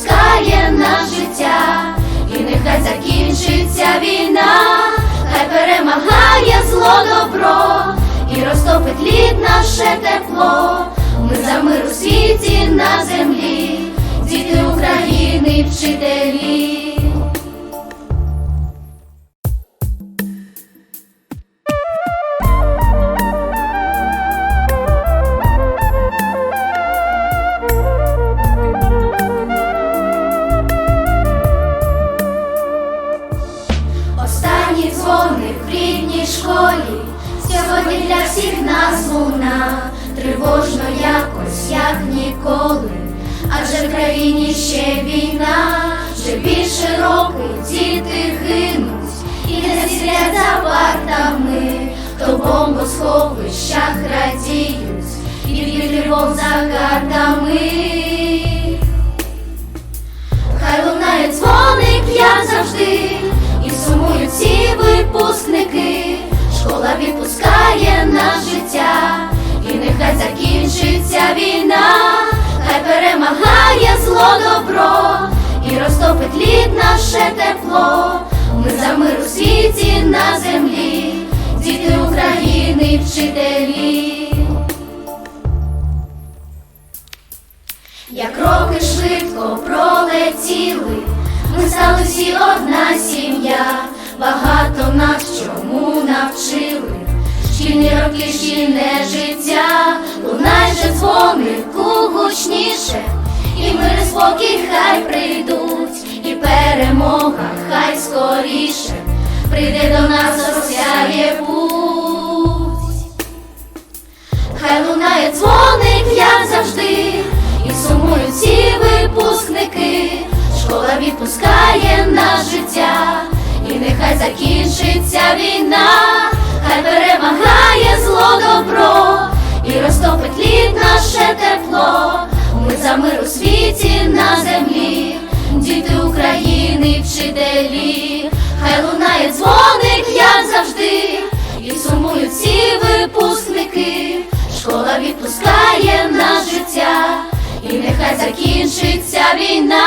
відпускає на життя, і нехай закінчиться війна, хай перемагає зло добро і розтопить лід наше тепло. Ми за мир у світі на землі, діти України, вчителі. Школі, сьогодні для всіх нас луна, тривожно якось, як ніколи, адже в країні ще війна, вже більше років діти гинуть, і не сидять за партами, хто в бомбосховищах радіють, і від тривог за картами. Добро, і розтопить лід наше тепло. Ми за мир у світі на землі, діти України, вчителі. Як роки швидко пролетіли, ми стали всі одна сім'я, багато нас чому навчили, шкільні роки, шкільне життя, лунай же дзвонику спокій хай прийдуть, і перемога хай скоріше, прийде до нас розсяє путь. Хай лунає дзвоник, як завжди, і сумують всі випускники. Школа відпускає на життя, і нехай закінчиться війна, хай перемагає зло добро, і розтопить лід наше тепло. Ми за мир у світі на землі, діти України, вчителі, хай лунає дзвоник, як завжди, і сумують всі випускники. Школа відпускає на життя, і нехай закінчиться війна,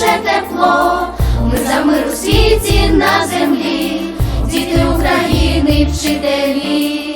Наше тепло. Ми за мир у світі на землі, діти України, вчителі.